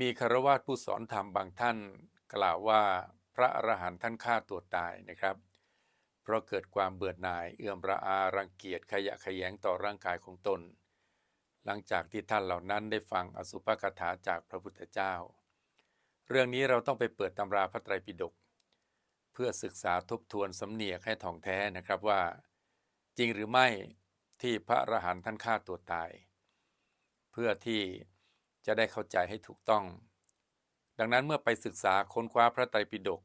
มีคารวาสผู้สอนธรรมบางท่าน กล่าวว่าพระอรหันต์ท่านฆ่าตัวตายนะครับ เพราะเกิดความเบื่อหน่ายเอื่อมระอารังเกียจขยะขยงต่อร่างกายของตน หลังจากที่ท่านเหล่านั้นได้ฟังอสุภกถาจากพระพุทธเจ้า เรื่องนี้เราต้องไปเปิดตำราพระไตรปิฎกเพื่อศึกษาทบทวนสำเนียกให้ท่องแท้นะครับว่า จริงหรือไม่ที่พระอรหันต์ท่านฆ่าตัวตาย เพื่อที่ จะได้เข้าใจให้ถูกต้อง ดังนั้นเมื่อไปศึกษาค้นคว้าพระไตรปิฎก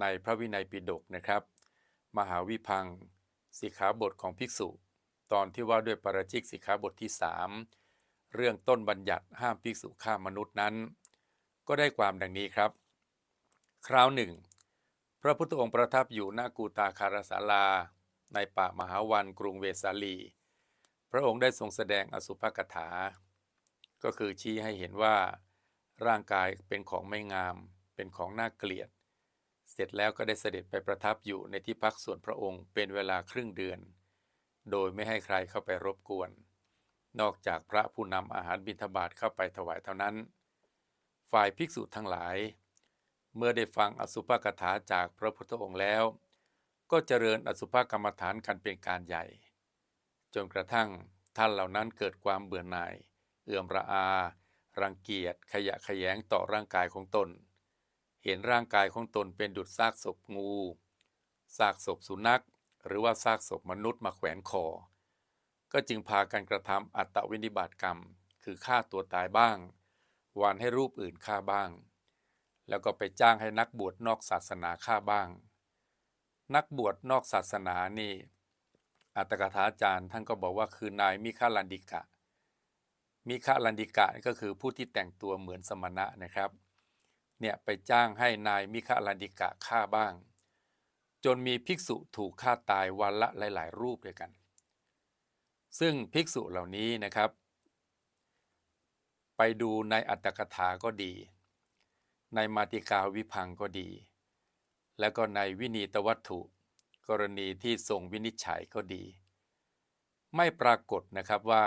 ในพระวินัยปิฎกนะครับ มหาวิพังสิกขาบทของภิกษุ ตอนที่ว่าด้วยปราชิกสิกขาบทที่สามเรื่องต้นบัญญัติห้ามภิกษุฆ่ามนุษย์นั้น ก็ได้ความดังนี้ครับ คราวหนึ่ง พระพุทธองค์ประทับอยู่ณกูตาคารสาลา ในป่ามหาวันกรุงเวสาลี พระองค์ได้ทรงแสดงอสุภกถา ก็คือชี้ให้เห็นว่า ร่างกายเป็นของไม่งาม เป็นของน่าเกลียด เสร็จแล้วก็ได้เสด็จไปประทับอยู่ในที่พักส่วนพระองค์เป็นเวลาครึ่งเดือน โดยไม่ให้ใครเข้าไปรบกวน นอกจากพระผู้นำอาหารบิณฑบาตเข้าไปถวายเท่านั้น ฝ่ายภิกษุทั้งหลาย เมื่อได้ฟังอสุภกถาจากพระพุทธองค์แล้ว ก็เจริญอสุภกรรมฐานกันเป็นการใหญ่ จนกระทั่งท่านเหล่านั้นเกิดความเบื่อหน่าย เอื่อมระอา รังเกียจขยะขยงต่อร่างกายของตน เห็นร่างกายของตนเป็นดุจซากศพงู ซากศพสุนัข หรือว่าซากศพมนุษย์มาแขวนคอ ก็จึงพากันกระทำอัตวินิบาตกรรม คือฆ่าตัวตายบ้าง วานให้รูปอื่นฆ่าบ้าง แล้วก็ไปจ้างให้นักบวชนอกศาสนาฆ่าบ้าง นักบวชนอกศาสนานี่อัตถกถาจารย์ท่านก็บอกว่าคือนายมิคาลันดิกะ มิคาลันดิกะก็คือผู้ที่แต่งตัวเหมือนสมณะนะครับ เนี่ยไปจ้างให้นายมิคาลันดิกะฆ่าบ้าง จนมีภิกษุถูกฆ่าตายวันละหลาย ๆ รูปด้วยกัน ซึ่งภิกษุเหล่านี้นะครับ ไปดูในอัตถกถาก็ดี ในมาติกาวิพังก็ดี แล้วก็ในวินีตวัตถุ กรณีที่ทรงวินิจฉัยก็ดี ไม่ปรากฏนะครับว่า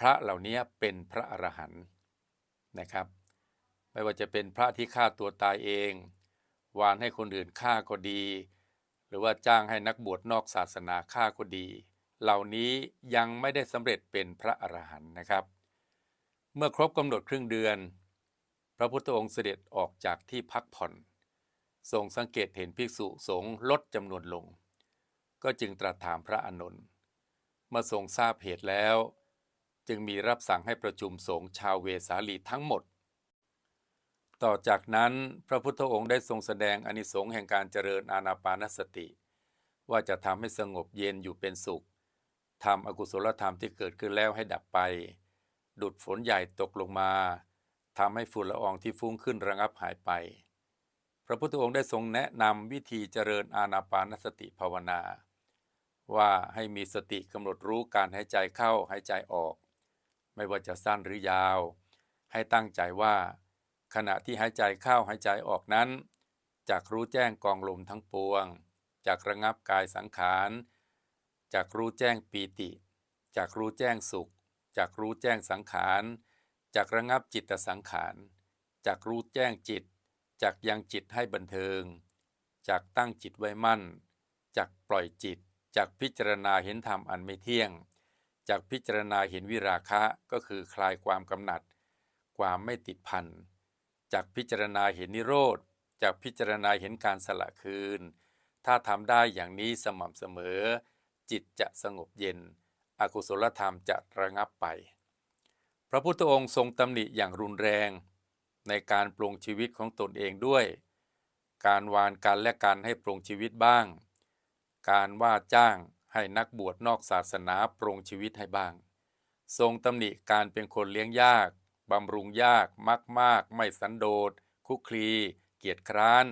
พระเหล่านี้เป็นพระอรหันต์นะครับ ไม่ว่าจะเป็นพระที่ฆ่าตัวตายเอง วานให้คนอื่นฆ่าก็ดี หรือว่าจ้างให้นักบวชนอกศาสนาฆ่าก็ดี เหล่านี้ยังไม่ได้สำเร็จเป็นพระอรหันต์นะครับ เมื่อครบกำหนดครึ่งเดือน พระพุทธองค์เสด็จออกจากที่พักผ่อนทรงสังเกตเห็นภิกษุสงฆ์ลดจำนวนลง ก็จึงตรัสถามพระอานนท์เมื่อทรงทราบเหตุแล้ว จึงมีรับสั่งให้ประชุมสงฆ์ชาวเวสาลีทั้งหมด ต่อจากนั้นพระพุทธองค์ได้ทรงแสดงอนิสงส์แห่งการเจริญอานาปานสติ ว่าจะทำให้สงบเย็นอยู่เป็นสุขทำอกุศลธรรมที่เกิดขึ้นแล้วให้ดับไป ดุดฝนใหญ่ตกลงมาทำให้ฝุ่นละอองที่ฟุ้งขึ้นระงับหายไป พระพุทธองค์ได้ทรงแนะนำวิธีเจริญอานาปานสติภาวนา ว่าให้มีสติกำหนดรู้การหายใจเข้าหายใจออก ไม่ว่าจะสั้นหรือยาว ให้ตั้งใจว่า ขณะที่หายใจเข้าหายใจออกนั้นจากรู้แจ้งกองลมทั้งปวงจากระงับกายสังขารจากรู้แจ้งปีติจากรู้แจ้งสุขจากรู้แจ้งสังขารจากระงับจิตสังขารจากรู้แจ้งจิตจากยังจิตให้บันเทิงจากตั้งจิตไว้มั่นจากปล่อยจิตจากพิจารณาเห็นธรรมอันไม่เที่ยง จากพิจารณาเห็นวิราคะก็คือคลายความกำหนัด ความไม่ติดพันจากพิจารณาเห็นนิโรธจากพิจารณาเห็นการสละคืน ถ้าทำได้อย่างนี้สม่ำเสมอ จิตจะสงบเย็น อกุศลธรรมจะระงับไป พระพุทธองค์ทรงตำหนิอย่างรุนแรง ในการปรงชีวิตของตนเองด้วย การวานกันและการให้ปรงชีวิตบ้าง การว่าจ้าง ให้นักบวชนอกศาสนาปรงชีวิตให้บ้าง ทรงตำหนิการเป็นคนเลี้ยงยาก บำรุงยากมากมากไม่สันโดษ คุกคลี เกียรติคร้าน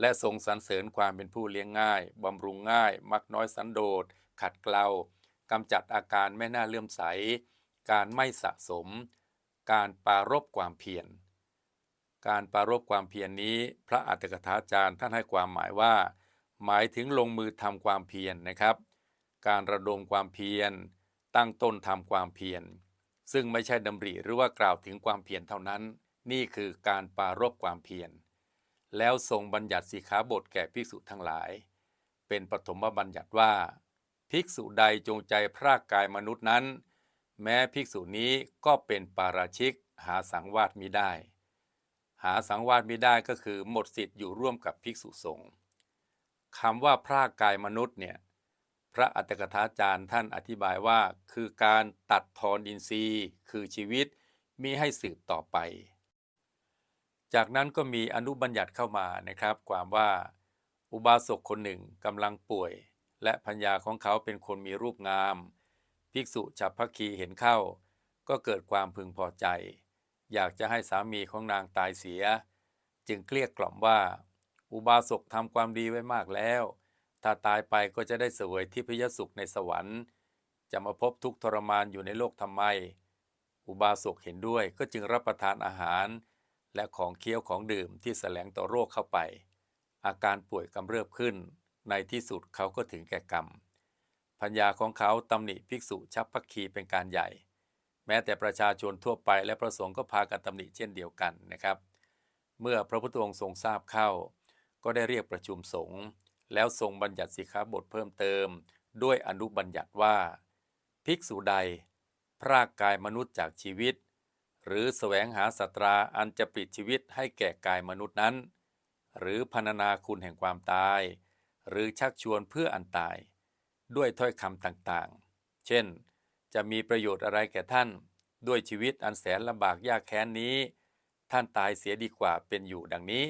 และทรงสรรเสริญความเป็นผู้เลี้ยงง่าย บำรุงง่าย มักน้อยสันโดษ ขัดเกลากำจัดอาการไม่น่าเลื่อมใส การไม่สะสม การปรารบความเพียร การปรารบความเพียรนนี้ พระอัตถกถาจารย์ท่านให้ความหมายว่า หมายถึงลงมือทำความเพียรนนะครับ การระดมความเพียร ตั้งต้นทำความเพียร ซึ่งไม่ใช่ดำริหรือว่ากล่าวถึงความเพียรเท่านั้น นี่คือการปรารบความเพียร แล้วทรงบัญญัติสีขาบทแก่ภิกษุทั้งหลาย เป็นปฐมบัญญัติว่า ภิกษุใดจงใจพรากกายมนุษย์นั้น แม้ภิกษุนี้ก็เป็นปาราชิกหาสังวาสมิได้ หาสังวาสมิได้ก็คือหมดสิทธิ์อยู่ร่วมกับภิกษุสงฆ์คำว่าพรากกายมนุษย์เนี่ย พระอัตถกถาจารย์ท่านอธิบายว่า คือการตัดทอนอินทรีย์คือชีวิตมิให้สืบต่อไป จากนั้นก็มีอนุบัญญัติเข้ามานะครับ ความว่า อุบาสกคนหนึ่งกำลังป่วย และพัญญาของเขาเป็นคนมีรูปงาม ภิกษุฉับพักคีเห็นเข้า ก็เกิดความพึงพอใจ อยากจะให้สามีของนางตายเสีย จึงเกลี้ยกล่อมว่า อุบาสกทำความดีไว้มากแล้ว ถ้าตายไปก็จะได้เสวยทิพยสุขในสวรรค์ จะมาพบทุกทรมานอยู่ในโลกทำไม อุบาสกเห็นด้วยก็จึงรับประทานอาหาร และของเคี้ยวของดื่มที่แสลงต่อโรคเข้าไป อาการป่วยกำเริบขึ้น ในที่สุดเขาก็ถึงแก่กรรมพัญญาของเขาตำหนิภิกษุชับพักคีเป็นการใหญ่ แม้แต่ประชาชนทั่วไปและพระสงฆ์ก็พากันตำหนิเช่นเดียวกันนะครับ เมื่อพระพุทธองค์ทรงทราบเข้า ก็ได้เรียกประชุมสงฆ์ แล้วทรงบัญญัติสิกขาบทเพิ่มเติม ด้วยอนุบัญญัติว่า ภิกษุใด พรากกายมนุษย์จากชีวิต หรือแสวงหาสัตราอันจะปลิดชีวิตให้แก่กายมนุษย์นั้น หรือพรรณนาคุณแห่งความตาย หรือชักชวนเพื่ออันตาย ด้วยถ้อยคำต่างๆ เช่น จะมีประโยชน์อะไรแก่ท่าน ด้วยชีวิตอันแสนลำบากยากแค้นนี้ ท่านตายเสียดีกว่าเป็นอยู่ดังนี้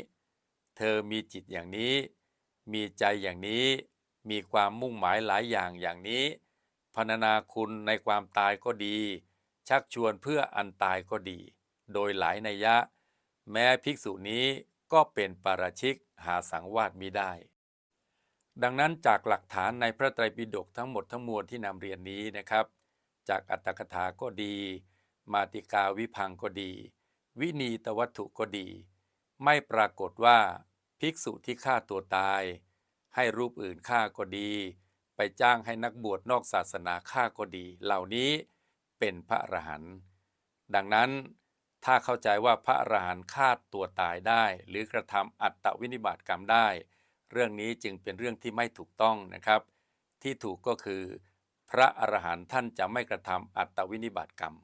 เธอมีจิตอย่างนี้ มีใจอย่างนี้ มีความมุ่งหมายหลายอย่างอย่างนี้พรรณนาคุณในความตายก็ดี ชักชวนเพื่ออันตายก็ดี โดยหลายนัยยะ แม้ภิกษุนี้ก็เป็นปาราชิกหาสังวาสมิได้ ดังนั้นจากหลักฐานในพระไตรปิฎกทั้งหมดทั้งมวลที่นำเรียนนี้นะครับ จากอัตถกถาก็ดี มาติกาวิพังก็ดี วินีตวัตถุก็ดี ไม่ปรากฏว่า ภิกษุที่ฆ่าตัวตาย ให้รูปอื่นฆ่าก็ดี ไปจ้างให้นักบวชนอกศาสนาฆ่าก็ดี เหล่านี้เป็นพระอรหันต์ดังนั้นถ้าเข้าใจว่าพระอรหันต์ฆ่าตัวตายได้ หรือกระทำอัตตวินิบาตกรรมได้ เรื่องนี้จึงเป็นเรื่องที่ไม่ถูกต้องนะครับ ที่ถูกก็คือ พระอรหันต์ท่านจะไม่กระทำอัตตวินิบาตกรรม